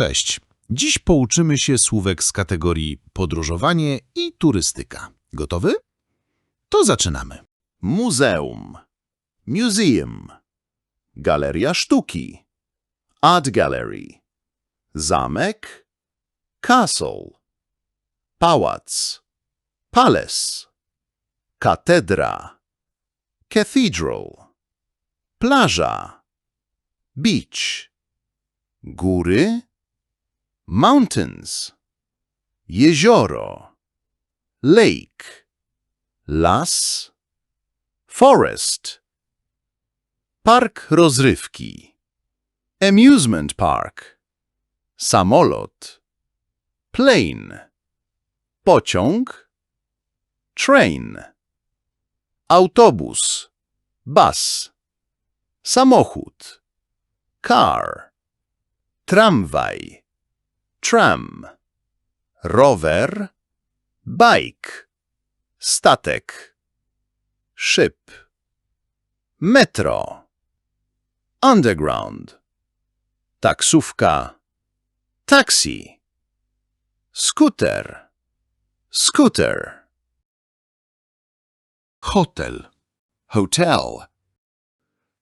Cześć. Dziś pouczymy się słówek z kategorii podróżowanie i turystyka. Gotowy? To zaczynamy. Muzeum. Museum. Galeria sztuki. Art gallery. Zamek. Castle. Pałac. Palace. Katedra. Cathedral. Plaża. Beach. Góry. Mountains. Jezioro. Lake. Las. Forest. Park rozrywki. Amusement park. Samolot. Plane. Pociąg. Train. Autobus. Bus. Samochód. Car. Tramwaj. Tram. Rower. Bike. Statek. Szyb. Metro. Underground. Taksówka. Taxi. Skuter. Scooter. Hotel, Hotel.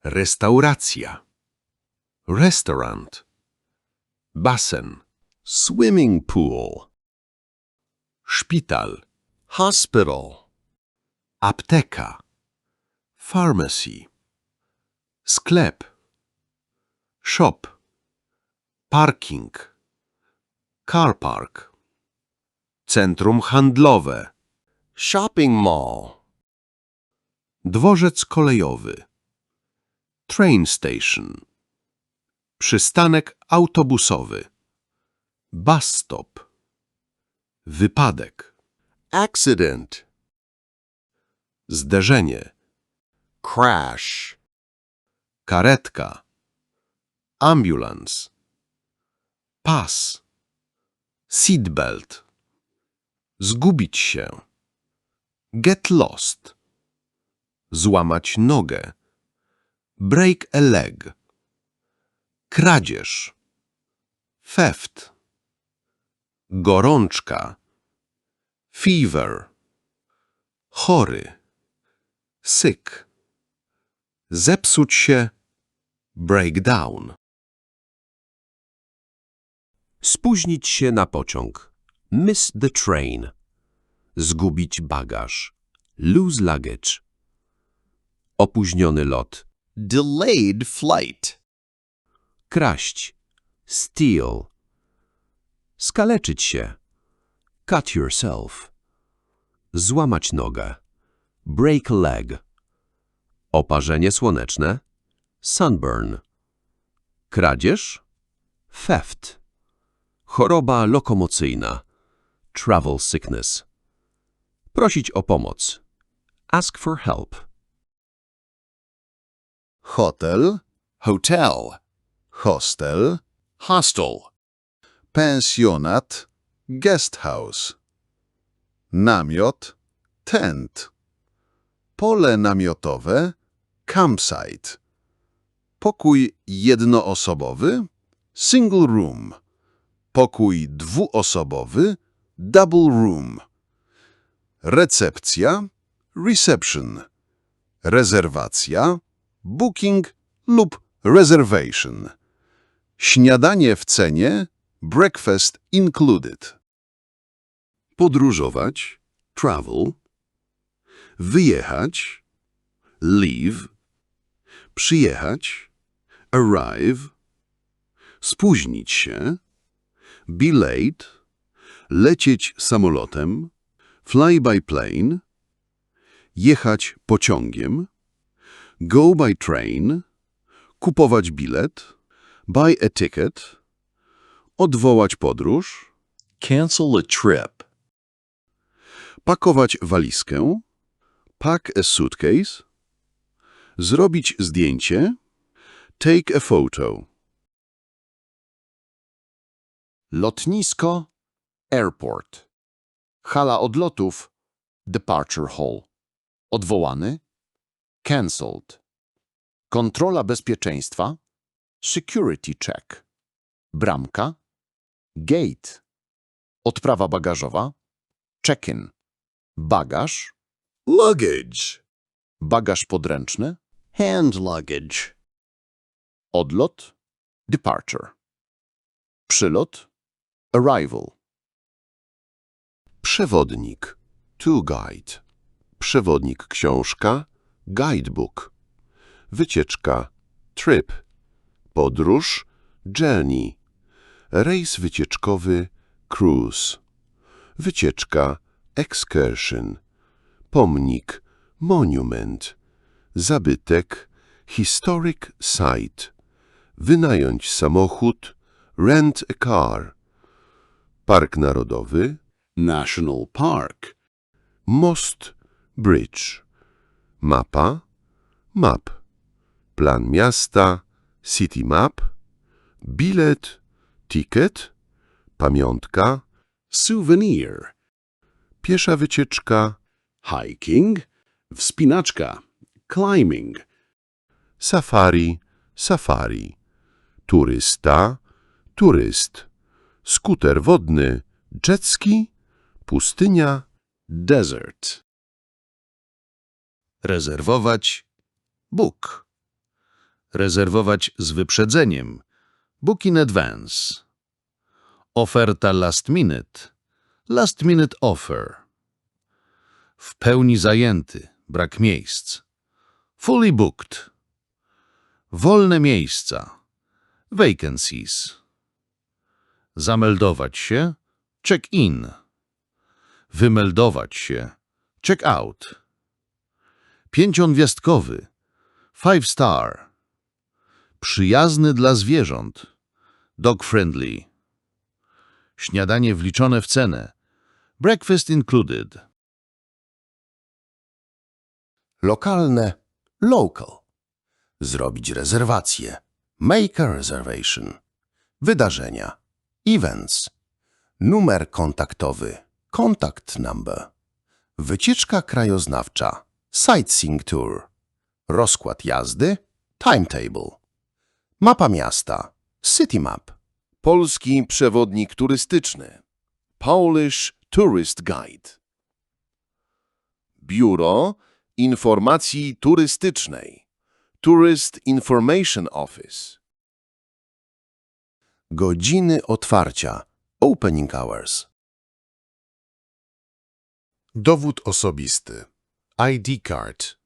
restauracja, restaurant, basen, Swimming pool. szpital, Hospital. apteka, pharmacy, sklep, shop, parking, car park, centrum handlowe, Shopping mall. dworzec kolejowy, train station, przystanek autobusowy, bus stop, wypadek, Accident. zderzenie, Crash. karetka, ambulans, pas, seatbelt, zgubić się, get lost, złamać nogę, break a leg, kradzież, theft, gorączka, fever, chory, sick, zepsuć się, breakdown. Spóźnić się na pociąg. Miss the train. Zgubić bagaż. Lose luggage. Opóźniony lot. Delayed flight. Kraść. Steal. Skaleczyć się. Cut yourself. Złamać nogę. Break leg. Oparzenie słoneczne. Sunburn. Kradzież. Theft. Choroba lokomocyjna. Travel sickness. Prosić o pomoc. Ask for help. Hotel. Hotel. Hostel. Hostel. Pensjonat. Guest house. Namiot. Tent. Pole namiotowe. Campsite. Pokój jednoosobowy. Single room. Pokój dwuosobowy. Double room. Recepcja. Reception. Rezerwacja. Booking lub reservation. Śniadanie w cenie. Breakfast included. Podróżować. Travel. Wyjechać. Leave. Przyjechać. Arrive. Spóźnić się. Be late. Lecieć samolotem. Fly by plane. Jechać pociągiem. Go by train. Kupować bilet. Buy a ticket. Odwołać podróż. Cancel a trip. Pakować walizkę. Pack a suitcase. Zrobić zdjęcie. Take a photo. Lotnisko, airport. Hala odlotów, departure hall. Odwołany, cancelled. Kontrola bezpieczeństwa, security check. Bramka, Gate. Odprawa bagażowa. Check-in. Bagaż. Luggage. Bagaż podręczny. Hand luggage. Odlot. Departure. Przylot. Arrival. Przewodnik. Tour guide. Przewodnik książka. Guidebook. Wycieczka. Trip. Podróż. Journey. Rejs wycieczkowy. Cruise. Wycieczka. Excursion. Pomnik. Monument. Zabytek. Historic site. Wynająć samochód. Rent a car. Park Narodowy. National Park. Most, bridge. Mapa, map. Plan miasta, city map. Bilet, ticket. Pamiątka, souvenir. Piesza wycieczka, hiking. Wspinaczka, climbing. Safari, safari. Turysta, turyst. Skuter wodny, jetski, pustynia, desert. Rezerwować. Book. Rezerwować z wyprzedzeniem. Book in advance. Oferta last minute. Last minute offer. W pełni zajęty. Brak miejsc. Fully booked. Wolne miejsca. Vacancies. Zameldować się. Check in. Wymeldować się. Check out. Pięciogwiazdkowy. Five star. Przyjazny dla zwierząt. Dog friendly. Śniadanie wliczone w cenę. Breakfast included. Lokalne local. Zrobić rezerwację. Make a reservation. Wydarzenia. Events. Numer kontaktowy. Contact number. Wycieczka krajoznawcza. Sightseeing tour. Rozkład jazdy. Timetable. Mapa miasta. City map. Polski przewodnik turystyczny. Polish Tourist Guide. Biuro Informacji Turystycznej. Tourist Information Office. Godziny otwarcia. Opening hours. Dowód osobisty. ID card.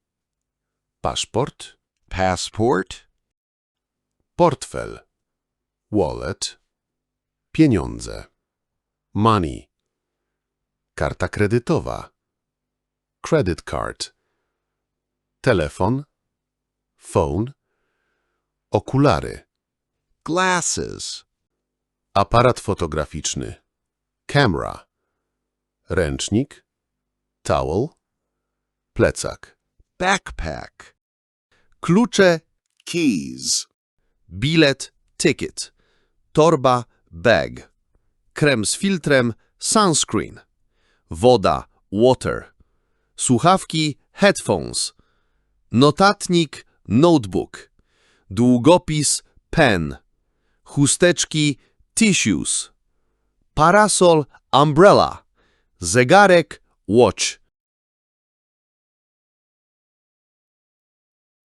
Paszport. Passport. Portfel. Wallet. Pieniądze. Money. Karta kredytowa. Credit card. Telefon. Phone. Okulary. Glasses. Aparat fotograficzny. Camera. Ręcznik. Towel. Plecak. Backpack. Klucze. Keys. Bilet. Ticket. Torba. Bag. Krem z filtrem. Sunscreen. Woda. Water. Słuchawki. Headphones. Notatnik. Notebook. Długopis. Pen. Chusteczki. Tissues. Parasol. Umbrella. Zegarek. Watch.